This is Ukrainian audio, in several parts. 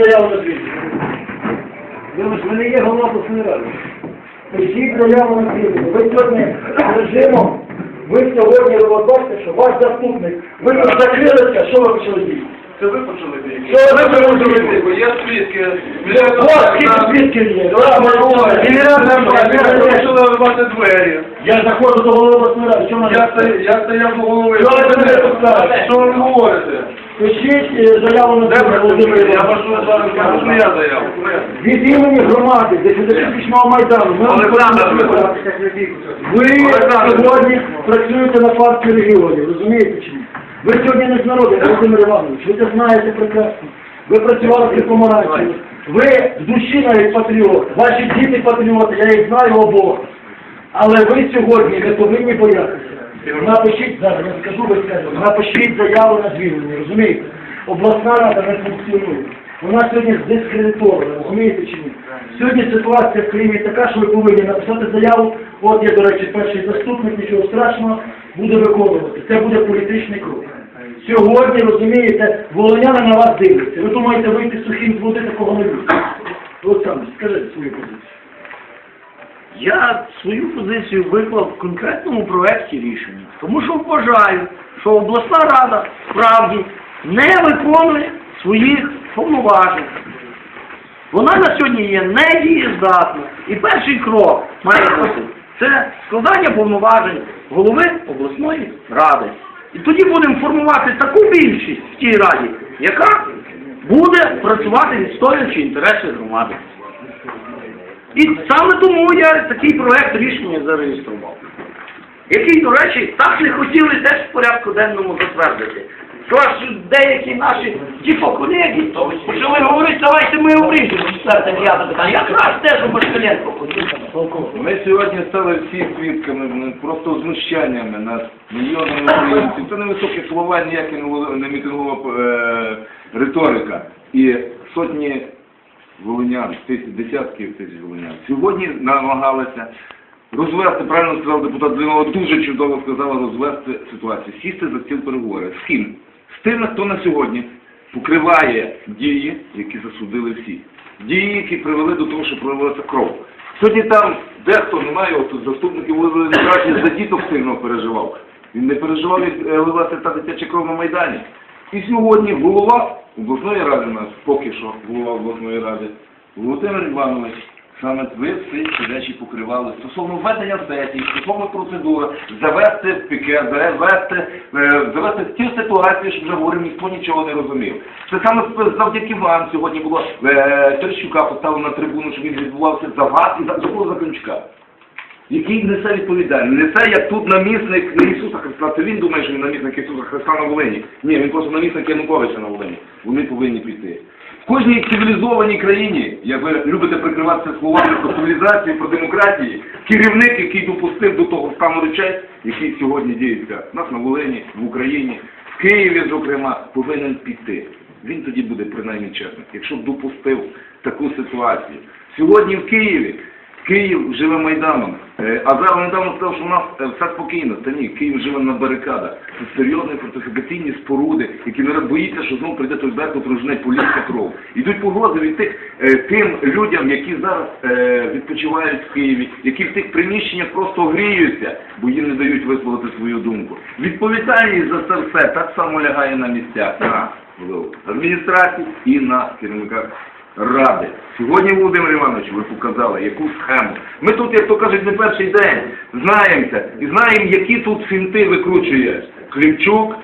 Заяву на звільнення. Ви ж ви не є голова обласної ради. Пишіть заяву на звільнення. Ви сьогодні режимом, ви сьогодні ви що ваш заступник, ви тут закрилися, що ви почали діяти? Це ви почали діяти. Що ви почали діяти? бо є свідки. Вас скільки свідків є? Генеральний Ви почали вибивати двері. Я заходжу до голови обласної ради. Що Я стояв, я стояв до голови. Що ви мене пускаєте? Що ви говорите? Пишіть е, заяву на Де Володимир? Я Іванович. прошу зараз кажу, що я заяву. Від імені громади, десятирічного Майдану, ми Олександр, ви- ви Олександр. сьогодні працюєте на партію регіонів, розумієте чи ні? Ви сьогодні не з народу, Володимир Іванович, ви це знаєте прекрасно. Ви працювали при Помаранчеві. Ви в душі навіть патріот, ваші діти патріоти, я їх знаю обох. Але ви сьогодні не повинні боятися. Напишіть зараз, я скажу, ви скажете, напишіть заяву на звільнення, розумієте? Обласна рада не функціонує. Вона сьогодні дискредитована, розумієте чи ні? Сьогодні ситуація в країні така, що ви повинні написати заяву. От є, до речі, перший заступник, нічого страшного, буде виконувати. Це буде політичний крок. Сьогодні, розумієте, волоняни на вас дивляться. Ви думаєте вийти сухим з води, такого не буде. Олександр, скажіть свою позицію. Я свою позицію виклав в конкретному проекті рішення, тому що вважаю, що обласна рада справді не виконує своїх повноважень. Вона на сьогодні є недієздатна. І перший крок має бути це складання повноважень голови обласної ради. І тоді будемо формувати таку більшість в тій раді, яка буде працювати відстоюючи інтереси громади. І саме тому я такий проект рішення зареєстрував. Який, до речі, так не хотіли теж в порядку денному затвердити. Що аж деякі наші типу колеги почали говорити, давайте ми обріжемо четверте п'яте питання. Якраз те, що Москаленко. Ми сьогодні стали всі свідками ну, просто знущаннями над мільйонами українців. Це не високі слова, ніякі не мітингова е, риторика. І сотні волинян, тисяч, десятків тисяч волинян. Сьогодні намагалися розвести, правильно сказав депутат Зимова, дуже чудово сказала, розвести ситуацію, сісти за стіл переговори. З ким? З тими, хто на сьогодні покриває дії, які засудили всі. Дії, які привели до того, що пролилася кров. Сьогодні там дехто немає, от заступників Володимира за діток сильно переживав. Він не переживав, як е, лилася та дитяча кров на Майдані. І сьогодні голова обласної ради нас, поки що голова обласної ради, Володимир Іванович, саме ви всі сидячі покривали стосовно введення сесії, стосовно процедури, завести пікет, завести, е, завести ті ситуації, що вже говорив, ніхто нічого не розумів. Це саме завдяки вам сьогодні було е, Терещука поставили на трибуну, щоб він відбувався за вас і за такого Закончука. Який несе відповідальність. Несе як тут намісник не Ісуса Христа. Це він думає, що він намісник Ісуса Христа на Волині. Ні, він просто намісник Януковича на Волині. Вони повинні піти. В кожній цивілізованій країні, як ви любите прикриватися словами про цивілізацію, про демократію, керівник, який допустив до того стану речей, який сьогодні діється в нас на Волині, в Україні, в Києві, зокрема, повинен піти. Він тоді буде принаймні чесним, якщо допустив таку ситуацію. Сьогодні в Києві Київ живе Майданом. Е, А зараз недавно сказав, що у нас е, все спокійно. Та ні, Київ живе на барикадах. Це серйозні фортифікаційні споруди, які народ боїться, що знову прийде той Беркут, розжене поліція кров. Ідуть погрози від тих е, тим людям, які зараз відпочивають в Києві, які в тих приміщеннях просто гріються, бо їм не дають висловити свою думку. Відповідальність за це все так само лягає на місцях на адміністрації і на керівниках ради. Сьогодні, Володимир Іванович, ви показали, яку схему. Ми тут, як то кажуть, не перший день знаємося і знаємо, які тут фінти викручує Клімчук,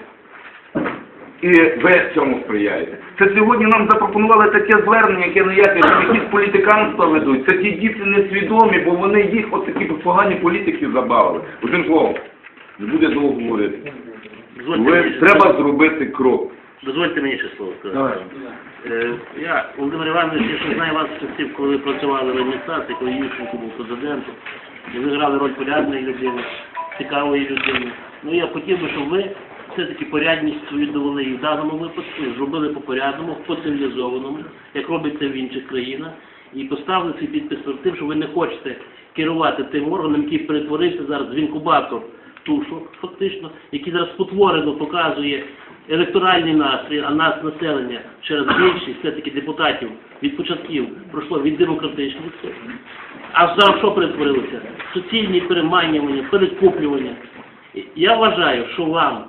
і ви цьому сприяєте. Це сьогодні нам запропонували таке звернення, яке ніяке, якісь політиканства ведуть. Це ті діти несвідомі, бо вони їх от такі погані політики забавили. Одним словом, не буде довго говорити. Ви, треба зробити крок. Дозвольте мені ще слово сказати. Давай. Е, Я, Володимир Іванович, я ще знаю вас з часів, коли ви працювали в адміністрації, коли Ющенко був президентом, і ви грали роль порядної людини, цікавої людини. Ну я хотів би, щоб ви все-таки порядність свою довели і в даному випадку, і зробили по порядному, по цивілізованому, як робиться в інших країнах, і поставили свій підпис перед тим, що ви не хочете керувати тим органом, який перетворився зараз в інкубатор штушок, фактично, який зараз спотворено показує електоральний настрій, а нас населення через більшість все-таки депутатів від початків пройшло від демократичних. А зараз що перетворилося? Суцільні переманювання, перекуплювання. Я вважаю, що вам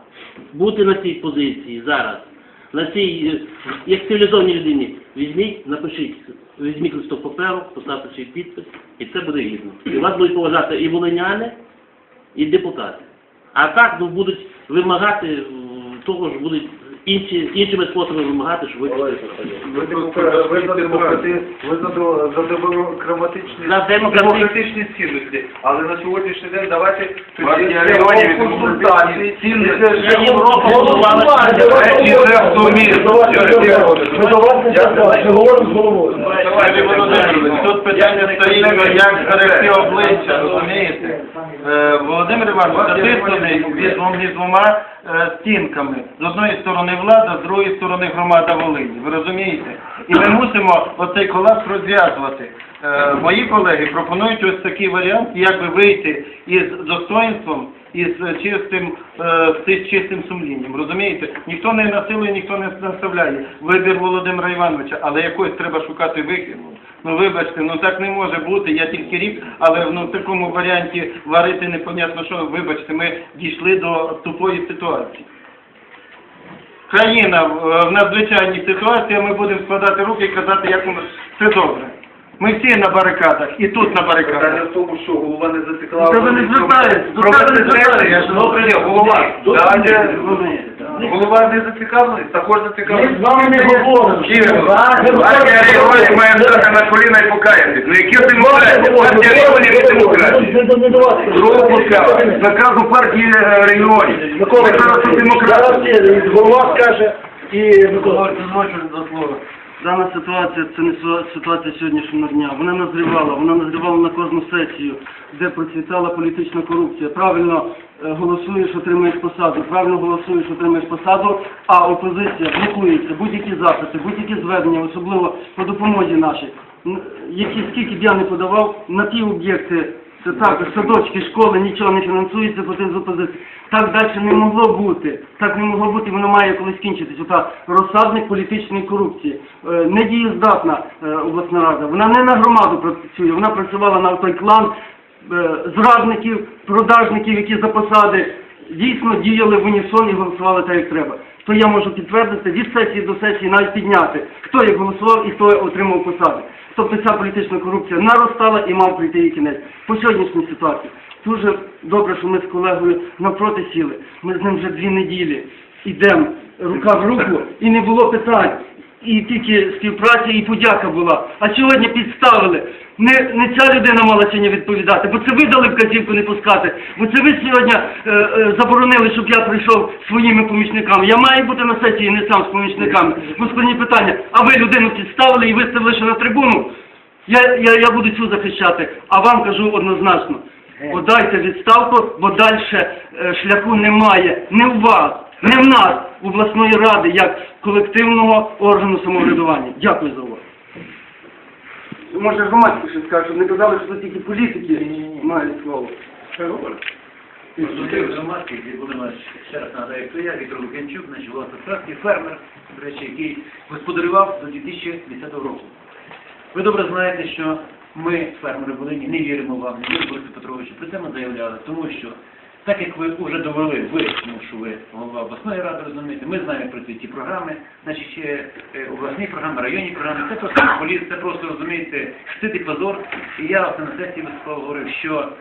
бути на цій позиції зараз, на цій, як цивілізованій людині, візьміть, напишіть, візьміть листок паперу, поставте свій підпис, і це буде гідно. І вас будуть поважати і волиняни, і депутати. А так ну, будуть вимагати того ж будуть інші, іншими способами вимагати, щоб ви Ви демократи, ви за демократи, ви за, до- за демократичні, За демократичні- демократичні цінності. Але на сьогоднішній день давайте Партія тоді регіонів консультацій, цінності. шляхом Європа будувала Речі вже в сумі. Ми до вас не звертаємося, ми говоримо з головою. Давайте, Володимир, Тут питання стоїть, як зберегти обличчя, розумієте? Е, Володимир Іванович затиснений між між двома е, стінками. З одної сторони влада, з другої сторони громада Волині. Ви розумієте? І ми мусимо оцей колапс розв'язувати. Е, Мої колеги пропонують ось такий варіант, як би вийти із достоинством, із чистим, е, з чистим сумлінням. Розумієте? Ніхто не насилує, ніхто не наставляє. Вибір Володимира Івановича, але якось треба шукати вихід. Ну вибачте, ну так не може бути. Я тільки рік, але ну, в такому варіанті варити непонятно що. Вибачте, ми дійшли до тупої ситуації. Країна в, в надзвичайній ситуації, ми будемо складати руки і казати, як у нас все добре. Ми всі на барикадах, і тут на Питання барикадах. в тому, що голова не Та ви не звертаєтесь, до тебе не безпеку, я ж звертаєтесь. добре, голова. Голова не зацікавлений, також Ми зацікавлений. з вами не говоримо. Партія регіонів має стати на коліна і покаятись. Ну які демократія? Партія регіонів. Не до вас. Пропуска наказу партії регіонів. Ми зараз тут демократія. голова скаже, і Микола. Дозвольте до слова. Дана ситуація це не ситуація сьогоднішнього дня. Вона назрівала, вона назрівала на кожну сесію, де процвітала політична корупція. Правильно е, голосуєш, отримаєш посаду. Правильно голосуєш, отримаєш посаду, а опозиція блокується. Будь-які запити, будь-які звернення, особливо по допомозі нашій. Які скільки б я не подавав на ті об'єкти. Це також садочки, школи, нічого не фінансується по тим з. Так далі не могло бути. Так не могло бути, воно має колись кінчитись. Ота розсадник політичної корупції. Е, Недієздатна е, обласна рада. Вона не на громаду працює, вона працювала на той клан е, зрадників, продажників, які за посади дійсно діяли в унісон і голосували так, як треба. То я можу підтвердити від сесії до сесії навіть підняти, хто як голосував і хто отримав посади. Тобто ця політична корупція наростала і мав прийти її кінець. По сьогоднішній ситуації дуже добре, що ми з колегою навпроти сіли. Ми з ним вже дві неділі йдемо рука в руку, і не було питань. І тільки співпраця і подяка була. А сьогодні підставили. Не, не ця людина мала сьогодні відповідати, бо це ви дали вказівку не пускати. Бо це ви сьогодні е, е, заборонили, щоб я прийшов своїми помічниками. Я маю бути на сесії не сам з помічниками. Бо складні питання. А ви людину підставили і виставили ще на трибуну. Я, я, я буду цю захищати, а вам кажу однозначно. Подайте відставку, бо далі шляху немає. Не в вас, не в нас, в обласної ради, як колективного органу самоврядування. Дякую за увагу. Може громадські ще скажуть, щоб не казали, що тут тільки політики мають слово. громадський, Володимир, ще раз нагадаю, хто я, Віктор Лук'янчук, значить, голова фермер, до речі, який господарював до 2010 року. Ви добре знаєте, що ми, фермери Волині, не віримо вам, не віримо Борису Петровичу. Про це ми заявляли, тому що, так як ви вже довели, ви, тому що ви голова обласної ради, розумієте, ми знаємо про ці ті програми, значить, ще е, обласні програми, районні програми, це просто поліс, це просто, розумієте, стид і позор. І я оце на сесії виступав, говорив, що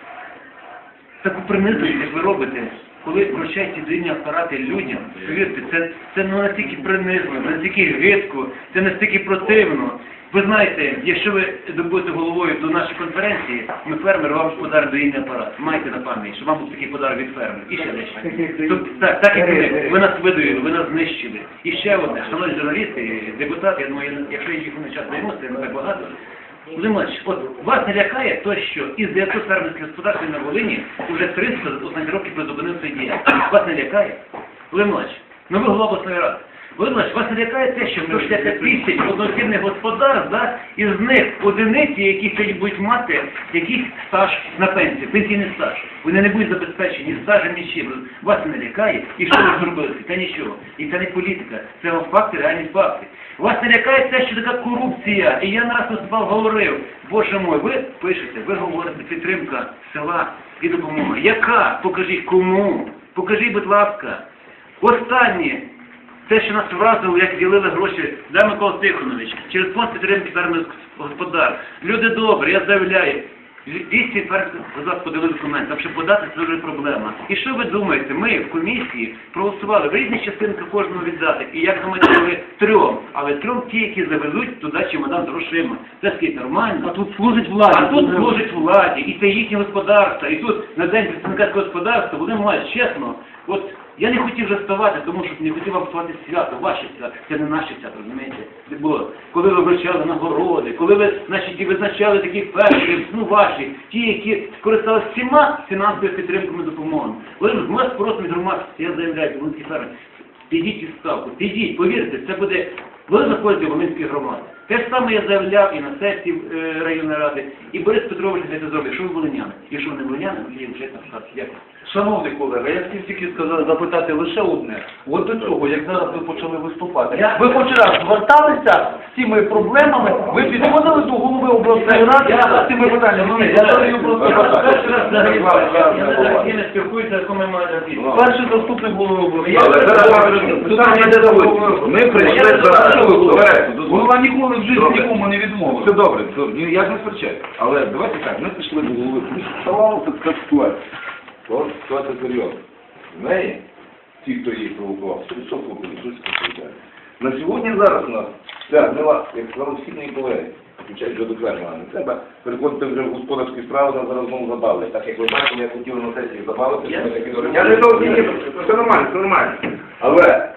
таку принизливість, як ви робите, коли вручаєте єдині апарати людям, повірте, це, це не настільки принизливо, настільки гидко, це настільки противно. Ви знаєте, якщо ви будете головою до нашої конференції, ми фермери вам подаримо доїнний апарат. Майте на пам'ять, що вам був такий подарок від фермерів. І ще дещо. Так, так як ви, ви нас видуєте, ви нас знищили. І ще одне, шановні журналісти, депутати, я думаю, якщо я їх на час займуся, не так багато. Володимир, от вас не лякає то, що із 900 фермерських господарств на Волині вже 300 за останні роки призупинив цей діяльність. Вас не лякає? Володимир, ну ви голова обласної ради. Володимир, вас не лякає те, що 160 тисяч одноосібних господарств, да, із них одиниці, які сьогодні будуть мати якийсь стаж на пенсії, пенсійний стаж. Вони не будуть забезпечені ні стажем, ні чим. Вас не лякає. І що ви зробили? Та нічого. І це не політика, це факти, реальні факти. Вас не лякає те, що така корупція. І я не раз виступав, говорив, боже мой, ви пишете, ви говорите, підтримка села і допомога. Яка? Покажіть кому? Покажіть, будь ласка. Останнє. Те, що нас вразило, як ділили гроші, да, Микола Тихонович, через фонд підтримки фермерських господар. Люди добрі, я заявляю, 200 фермерських господарств подали документи, там ще подати це вже проблема. І що ви думаєте, ми в комісії проголосували в різні частинки кожному віддати. І як думаєте, ви трьом, але трьом ті, які завезуть туди чемодан з грошима. Це скільки нормально? А тут служить владі. А тут служить владі, і це їхнє господарство, і тут на день представника господарства вони мають чесно. От я не хотів вже ставати, тому що не хотів вам ставати свято, ваше свято, це не наше свято, розумієте? Було, коли ви вручали нагороди, коли ви, значить, і визначали таких перших, ну ваші, ті, які скористалися всіма фінансовими підтримками допомогами. Ви ми вас просимо я заявляю, вони фермер, підіть і ставку, підіть, повірте, це буде, ви заходять в Волинській громаді. Те ж саме я заявляв і на сесії е, районної ради, і Борис Петрович це зробив, що ви волиняни. Якщо ви не волиняни, ви є вже на. Дякую. Шановний колега, я хотів тільки сказав запитати лише одне. От до цього, як зараз ви почали виступати, ви хоч раз зверталися з цими проблемами, ви підходили ради з цими питаннями. Я задаю просто перший раз взагалі я не спілкуюся, якому я маю. Перший заступник голови обласної Але зараз питання йде до вас. Ми прийшли за Голова ніколи в житті нікому не відмовив. Все добре, я ж не сперечаю. Але давайте так, ми прийшли до голови. Ставалася така ситуація. Ситуація серйозна. В неї, ті, хто її провокував, 100% політичні. На сьогодні зараз у нас вся гнила, як мої колеги, включаючи до не треба переходити вже в господарські справи, нас зараз знову забавлять. Так як ви бачите, я хотів на сесії забавити, Я- не ні, все нормально, все нормально. Але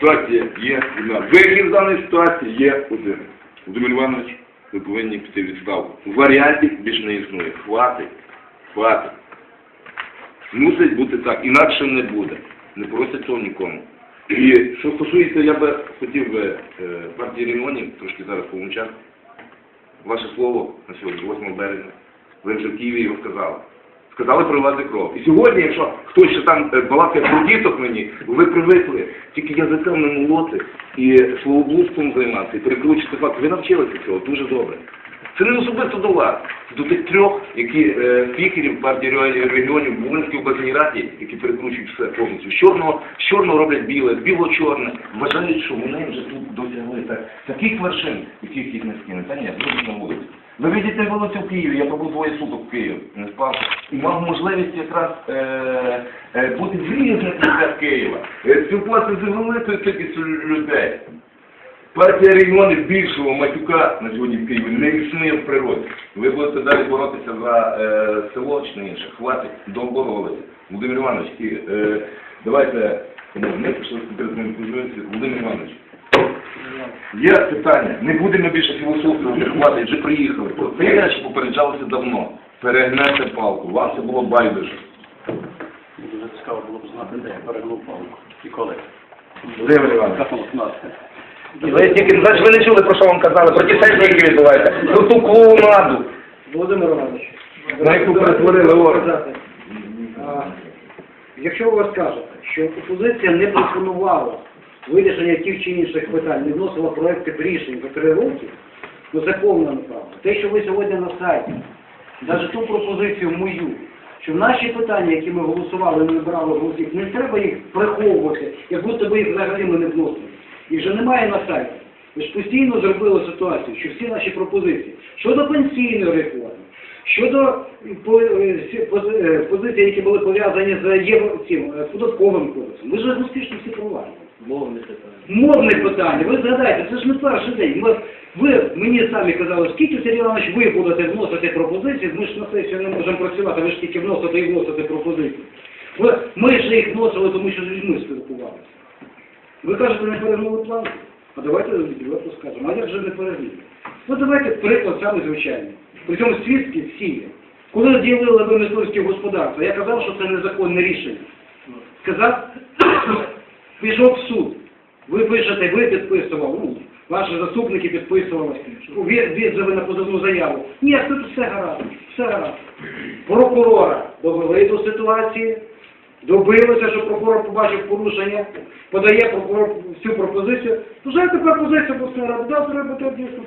ситуація є одна. Вихід з даної ситуації є один. Володимир Іванович, ви повинні піти відставку. Варіантів більше не існує. Хватить. Хватить. Мусить бути так, інакше не буде. Не просять цього нікому. І що стосується, я би хотів би е, партії регіонів трошки зараз помовчати. Ваше слово на сьогодні, 8 березня. Ви вже в Києві його сказали. Сказали проливати кров. І сьогодні, якщо хтось ще там е, балакає про діток мені, ви привикли тільки язиками молоти і словоблудством займатися, і перекручити факт. Ви навчилися цього дуже добре. Це не особисто до вас, до тих трьох, які е, спікерів партії регіонів в Волинській обласній раді, які перекручують все повністю. Чорного, чорного роблять біле, біло-чорне. Вважають, що вони вже тут досягли так, таких вершин, яких їх не скине. Та ні, вийдіть на вулицю. Ви видите вулицю в Києві, я побув двоє суток в Києві, не спав. І мав можливість якраз е, е, бути в різних місцях Києва, е, спілкуватися з великою кількістю людей. Партія регіонів більшого матюка на сьогодні в Києві не існує в природі. Ви будете далі боротися за е, село чи не інше. Хватить, доборолися. Володимир Іванович, і, е, давайте, ну, ми пішли Володимир Іванович. Є питання. Не будемо більше філософії хватить, вже приїхали. Ці речі попереджалися давно. Перегнете палку. Вам це було байдуже. Дуже цікаво було б знати, де я перегнув палку і коли. Володимир Іванович. Космонавт. Ви тільки значить, ви не чули, про що вам казали, про ті сесії, які відбуваються. Про ту клоунаду. Володимир Іванович, На яку перетворили орган. а, якщо ви скажете, що опозиція не пропонувала вирішення тих чи інших питань, не вносила проекти рішень за три роки, ну це повна неправда. Те, що ви сьогодні на сайті, навіть ту пропозицію мою, що наші питання, які ми голосували, не брали голосів, не треба їх приховувати, як будто би їх взагалі ми не вносили. Їх вже немає на сайті. Ви ж постійно зробили ситуацію, що всі наші пропозиції щодо пенсійної реформи, щодо е, пози- е, позицій, які були пов'язані з євро цим е, податковим кодексом, ми ж успішно всі провалюємо. Мовне питання. Мовне питання, ви згадайте, це ж не перший день. Ми, ви мені самі казали, скільки Сергій Іванович ви будете вносити пропозиції, ми ж на сесію не можемо працювати, ви ж тільки вносите і вносите пропозиції. Ви, ми ж їх вносили, тому що з людьми спілкувалися. Ви кажете, не перегнули план? А давайте відверто скажемо, а як же не перегнули? Ну давайте приклад саме звичайний. При цьому свідки всі є. Коли ділили ви мисливське господарство, я казав, що це незаконне рішення. Сказав, пішов в суд. Ви пишете, ви підписував, ну, ваші заступники підписувалися, від- відзови на позовну заяву. Ні, тут все гаразд, все гаразд. Прокурора довели до ситуації, добилися, що прокурор побачив порушення, подає прокурор всю пропозицію. Вже тепер позиція обласної ради, да, треба дійсно.